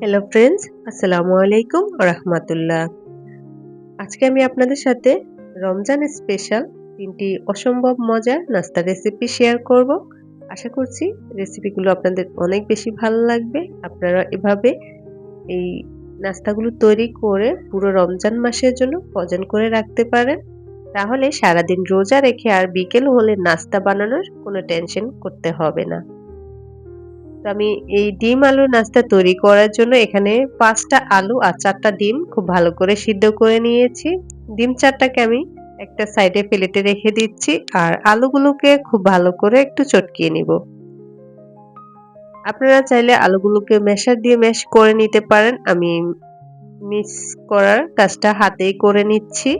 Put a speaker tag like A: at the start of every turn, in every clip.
A: Hello friends আসসালামু আলাইকুম রহমতুল্লাহ আজকে আমি আপনাদের সাথে রমজান স্পেশাল তিনটি অসম্ভব মজার নাস্তা রেসিপি শেয়ার করব। আশা করছি রেসিপিগুলো আপনাদের অনেক বেশি ভালো লাগবে। আপনারা এভাবে এই নাস্তাগুলো তৈরি করে পুরো রমজান মাসের জন্য ভজন করে রাখতে পারেন। তাহলে সারাদিন রোজা রেখে আর বিকেল হলে নাস্তা বানানোর কোনো টেনশন করতে হবে না। তো আমি এই ডিম আলুর নাস্তা তৈরি করার জন্য এখানে পাঁচটা আলু আর চারটা ডিম খুব ভালো করে সিদ্ধ করে নিয়েছি। ডিম চারটাকে আমি একটা সাইডে প্লেটে রেখে দিচ্ছি আর আলুগুলোকে খুব ভালো করে একটু চটকিয়ে নিব। আপনারা চাইলে আলুগুলোকে মেশার দিয়ে ম্যাশ করে নিতে পারেন। আমি মিক্স করার কাজটা হাতেই করে নিচ্ছি।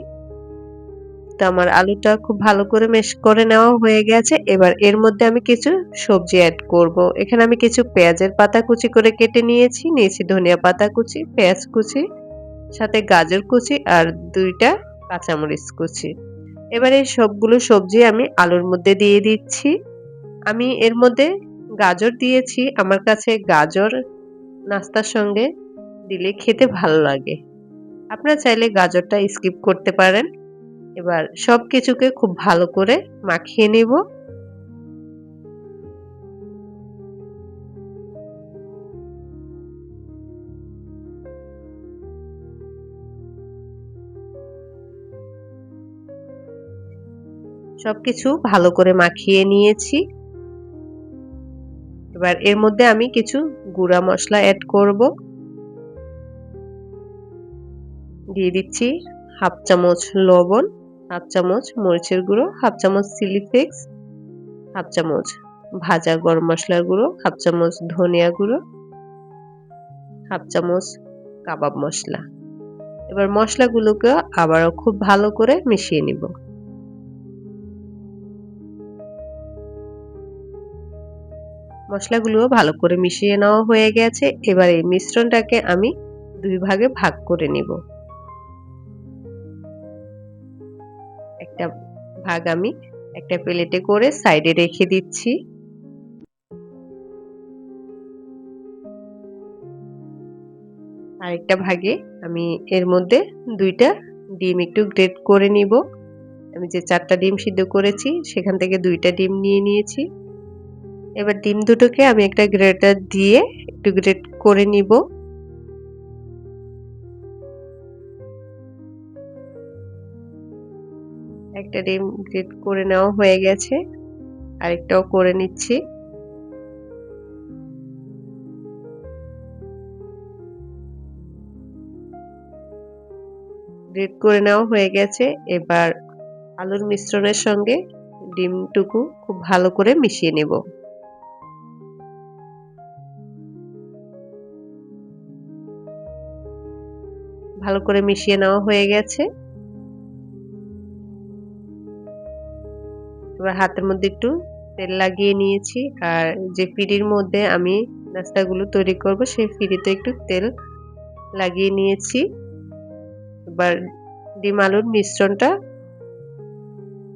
A: তো আমার আলুটা খুব ভালো করে মেশ, করে নেওয়া হয়ে গেছে। এবার এর মধ্যে আমি কিছু সবজি অ্যাড করব। এখানে আমি কিছু পেঁয়াজের পাতা কুচি করে কেটে নিয়েছি। নিয়েছি ধনিয়া পাতা কুচি, পেঁয়াজ কুচি, সাথে গাজর কুচি আর দুইটা কাঁচামরিচ কুচি। এবার এই সবগুলো সবজি আমি আলুর মধ্যে দিয়ে দিচ্ছি। আমি এর মধ্যে গাজর দিয়েছি। আমার কাছে গাজর নাস্তার সঙ্গে দিলে খেতে ভালো লাগে। আপনারা চাইলে গাজরটা স্কিপ করতে পারেন। এবার সব কিছুকে খুব ভালো করে মাখিয়ে নিব। সবকিছু ভালো করে মাখিয়ে নিয়েছি। এবার এর মধ্যে আমি কিছু গুঁড়া মশলা অ্যাড করব। দিয়ে দিচ্ছি হাফ চামচ লবণ। হাফ চামচ মরিচের গুঁড়ো, হাফ চামচ চিলি ফ্লেক্স, হাফ চামচ ভাজা গরম মশলার গুঁড়ো, হাফ চামচ ধনিয়া গুঁড়ো, হাফ চামচ কাবাব মশলা। এবার মশলাগুলোকে আবারও খুব ভালো করে মিশিয়ে নিব। মশলাগুলো ভালো করে মিশিয়ে নেওয়া হয়ে গেছে। এবার এই মিশ্রণটাকে আমি দুই ভাগে ভাগ করে নিব। একটা ভাগ আমি একটা প্লেটে করে সাইডে রেখে দিচ্ছি। আরেকটা ভাগে আমি এর মধ্যে দুইটা ডিম একটু গ্রেট করে নিব। আমি যে চারটা ডিম সিদ্ধ করেছি, সেখান থেকে দুইটা ডিম নিয়ে নিয়েছি। এবার ডিম দুটোকে আমি একটা গ্রেটার দিয়ে একটু গ্রেট করে নিব। একটা ডিম গ্রেট করে নেওয়া হয়ে গেছে। আরেকটাও করে নিচ্ছি। গ্রেট করে নেওয়া হয়ে গেছে। এবার আলুর মিশ্রণের সঙ্গে ডিমটুকু খুব ভালো করে মিশিয়ে নেব। ভালো করে মিশিয়ে নেওয়া হয়ে গেছে। এবার হাতের মধ্যে একটু তেল লাগিয়ে নিয়েছি। আর যে ফিরির মধ্যে আমি নাস্তাগুলো তৈরি করব, সেই ফিরিতে একটু তেল লাগিয়ে নিয়েছি। এবার ডিম আলুর মিশ্রণটা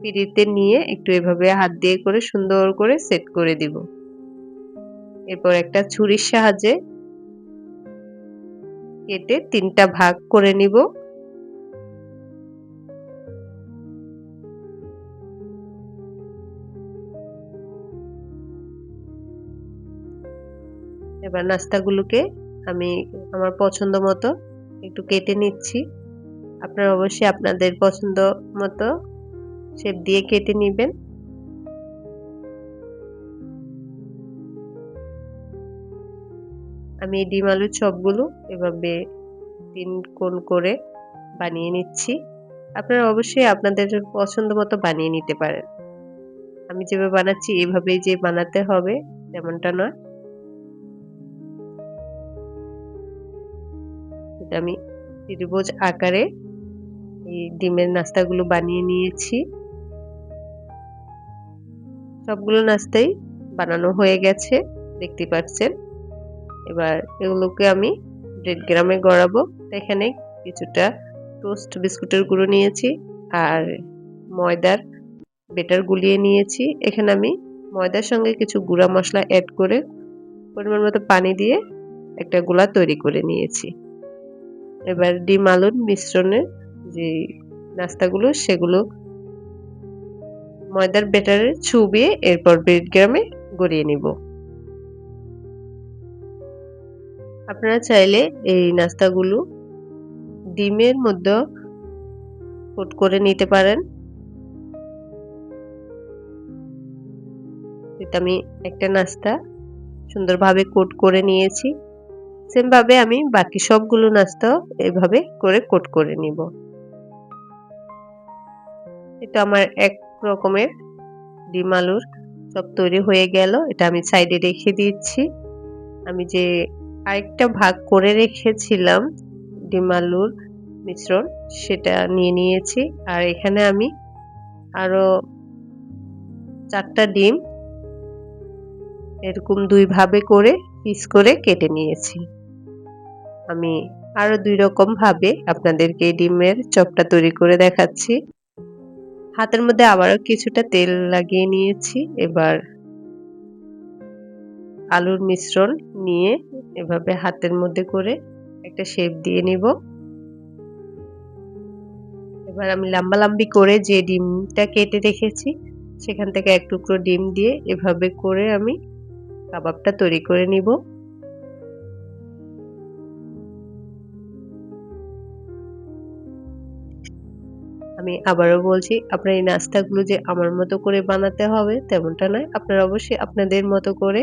A: পিড়িতে নিয়ে একটু এভাবে হাত দিয়ে করে সুন্দর করে সেট করে দিব। এরপর একটা ছুরির সাহায্যে কেটে তিনটা ভাগ করে নিব। এবার নাস্তাগুলোকে আমি আমার পছন্দ মতো একটু কেটে নিচ্ছি। আপনারা অবশ্যই আপনাদের পছন্দ মতো শেপ দিয়ে কেটে নেবেন। আমি এই ডিম আলুর চপগুলো এভাবে তিন কোণ করে বানিয়ে নিচ্ছি। আপনারা অবশ্যই আপনাদের পছন্দ মতো বানিয়ে নিতে পারেন। আমি যেভাবে বানাচ্ছি এভাবেই যে বানাতে হবে, তেমনটা নয়। এটা আমি ত্রিভুজ আকারে এই ডিমের নাস্তাগুলো বানিয়ে নিয়েছি। সবগুলো নাস্তাই বানানো হয়ে গেছে, দেখতে পাচ্ছেন। এবার এগুলোকে আমি ব্রেড গ্রামে গড়াবো। এখানে কিছুটা টোস্ট বিস্কুটের গুঁড়ো নিয়েছি আর ময়দার বেটার গুলিয়ে নিয়েছি। এখানে আমি ময়দার সঙ্গে কিছু গুঁড়া মশলা অ্যাড করে পরিমাণ মতো পানি দিয়ে একটা গোলা তৈরি করে নিয়েছি। এবার ডিম আলুর মিশ্রণে যে নাস্তাগুলো, সেগুলো ময়দার বেটারে চুবিয়ে এরপর ব্রেড গ্রামে গড়িয়ে নিব। আপনারা চাইলে এই নাস্তাগুলো ডিমের মধ্যে কোট করে নিতে পারেন। আমি একটা নাস্তা সুন্দরভাবে কোট করে নিয়েছি। সেম ভাবে আমি বাকি সবগুলো নাস্তা এভাবে করে কোট করে নিব। এটা আমার এক রকমের ডিম আলুর সব তৈরি হয়ে গেল। এটা আমি সাইডে রেখে দিচ্ছি। আমি যে আরেকটা ভাগ করে রেখেছিলাম ডিম আলুর মিশ্রণ, সেটা নিয়ে নিয়েছি। আর এখানে আমি আরও চারটা ডিম এরকম দুই ভাবে করে পিস করে কেটে নিয়েছি। আমি আরও দুই রকম ভাবে আপনাদেরকে ডিমের চপটা তৈরি করে দেখাচ্ছি। হাতের মধ্যে আবারও কিছুটা তেল লাগিয়ে নিয়েছি। এবার আলুর মিশ্রণ নিয়ে এভাবে হাতের মধ্যে করে একটা শেপ দিয়ে নিব। এবার আমি লম্বা লম্বি করে যে ডিমটা কেটে রেখেছি, সেখান থেকে এক টুকরো ডিম দিয়ে এভাবে করে আমি কাবাবটা তৈরি করে নিব। আমি আবারও বলছি, আপনার এই নাস্তাগুলো যে আমার মতো করে বানাতে হবে তেমনটা নয়। আপনারা অবশ্যই আপনাদের মতো করে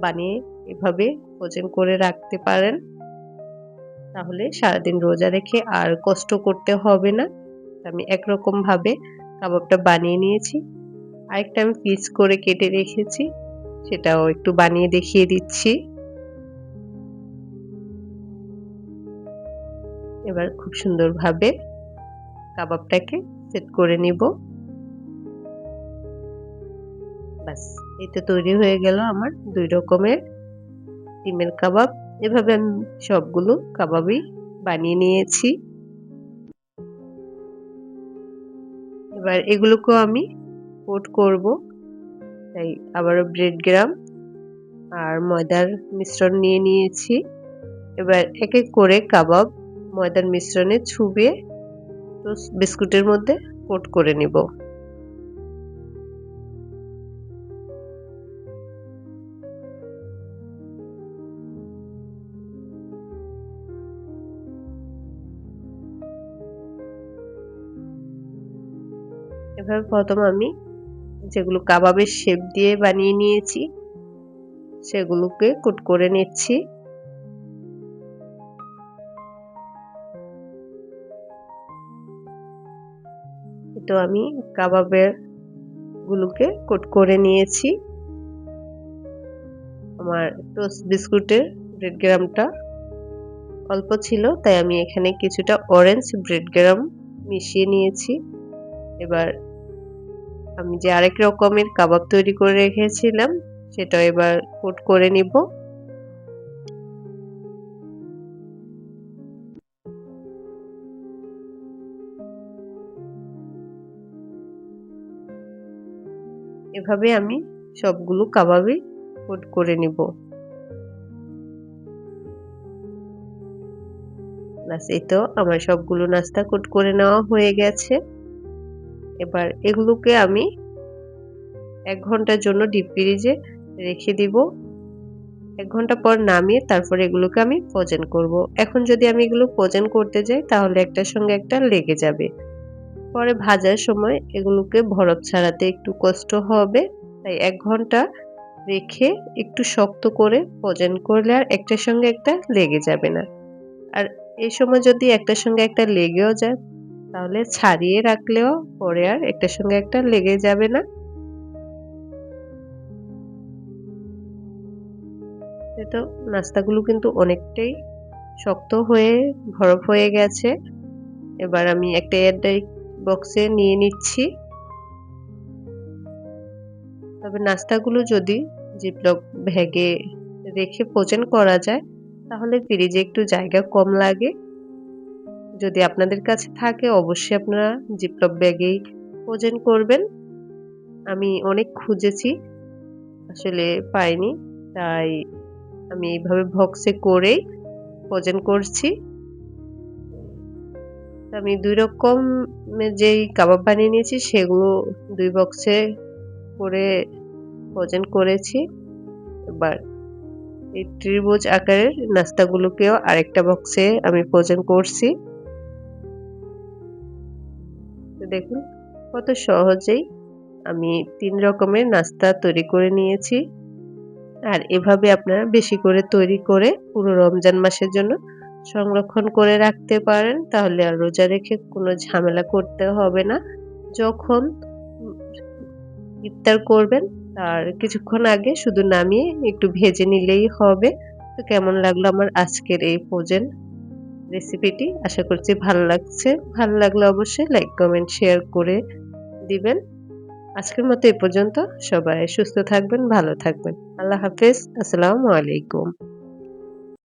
A: বানিয়ে এভাবে ওজন করে রাখতে পারেন। তাহলে সারাদিন রোজা রেখে আর কষ্ট করতে হবে না। আমি একরকম ভাবে কাবাবটা বানিয়ে নিয়েছি। আরেকটা আমি পিস করে কেটে রেখেছি, সেটাও একটু বানিয়ে দেখিয়ে দিচ্ছি। এবার খুব সুন্দরভাবে কাবাবটাকে সেট করে নিব। এই তো তৈরি হয়ে গেল আমার দুই রকমের ডিমের কাবাব। এভাবে আমি সবগুলো কাবাবই বানিয়ে নিয়েছি। এবার এগুলোকেও আমি কোট করব, তাই আবারও ব্রেড গ্রাম আর ময়দার মিশ্রণ নিয়ে নিয়েছি। এবার এক এক করে কাবাব ময়দার মিশ্রণে ছুবিয়ে বিস্কুটের মধ্যে কোট করে নিব। এভাবে প্রথম আমি যেগুলো কাবাবের শেপ দিয়ে বানিয়ে নিয়েছি, সেগুলোকে কুট করে নিচ্ছি। তো আমি কাবাবের গুলোকে কোট করে নিয়েছি। আমার টোস্ট বিস্কুটের ব্রেড গ্রামটা অল্প ছিল, তাই আমি এখানে কিছুটা অরেঞ্জ ব্রেড গ্রাম মিশিয়ে নিয়েছি। এবার আমি যে আরেক রকমের কাবাব তৈরি করে রেখেছিলাম, সেটা এবার কোট করে নিব। এভাবে আমি সবগুলো কাবাবই কোট করে নিব। ব্যাস, এই তো আমার সবগুলো নাস্তা কোট করে নেওয়া হয়ে গেছে। এবার এগুলোকে আমি এক ঘণ্টার জন্য ডিপ ফ্রিজে রেখে দিব। এক ঘণ্টা পর নামিয়ে তারপর এগুলোকে আমি ফোজেন করব। এখন যদি আমি এগুলো ফোজেন করতে যাই, তাহলে একটার সঙ্গে একটা লেগে যাবে। পরে ভাজার সময় এগুলোকে বরফ ছাড়াতে একটু কষ্ট হবে। তাই এক ঘণ্টা রেখে একটু শক্ত করে ফোজেন করলে আর একটার সঙ্গে একটা লেগে যাবে না। আর এই সময় যদি একটার সঙ্গে একটা লেগেও যায়, তাহলে ছাড়িয়ে রাখলেও পরে আর একটার সঙ্গে একটা লেগে যাবে না। তো নাস্তাগুলো কিন্তু অনেকটাই শক্ত হয়ে, বরফ হয়ে গেছে। এবার আমি একটা এয়ারটাইট বক্সে নিয়ে নিচ্ছি। তবে নাস্তাগুলো যদি জিপলক ভ্যাগে রেখে ভোজন করা যায়, তাহলে ফ্রিজে একটু জায়গা কম লাগে। যদি আপনাদের কাছে থাকে, অবশ্যই আপনারা জিপলক ব্যাগেই ভোজন করবেন। আমি অনেক খুঁজেছি, আসলে পাইনি, তাই আমি এইভাবে বক্সে করেই ভোজন করছি। আমি দুই রকম যেই কাবাব বানিয়ে নিয়েছি সেগুলো দুই বক্সে করে ওজন করেছি। এবার এই ত্রিভুজ আকারের নাস্তাগুলোকেও আরেকটা বক্সে আমি ভোজন করছি। দেখুন কত সহজেই আমি তিন রকমের নাস্তা তৈরি করে নিয়েছি। আর এভাবে আপনারা বেশি করে তৈরি করে পুরো রমজান মাসের জন্য সংরক্ষণ করে রাখতে পারেন, তাহলে আর রোজা রেখে কোনো ঝামেলা করতে হবে না। যখন ইফতার করবেন, তার কিছুক্ষণ আগে শুধু নামিয়ে একটু ভেজে নিলেই হবে। তো কেমন লাগল আমার আজকের এই ভোজন রেসিপিটি? আশা করছি ভালো লাগছে। ভালো লাগলে অবশ্যই লাইক, কমেন্ট, শেয়ার করে দিবেন। আজকের মতো এ পর্যন্ত। সবাই সুস্থ থাকবেন, ভালো থাকবেন। আল্লাহ হাফেজ। আসসালামু আলাইকুম।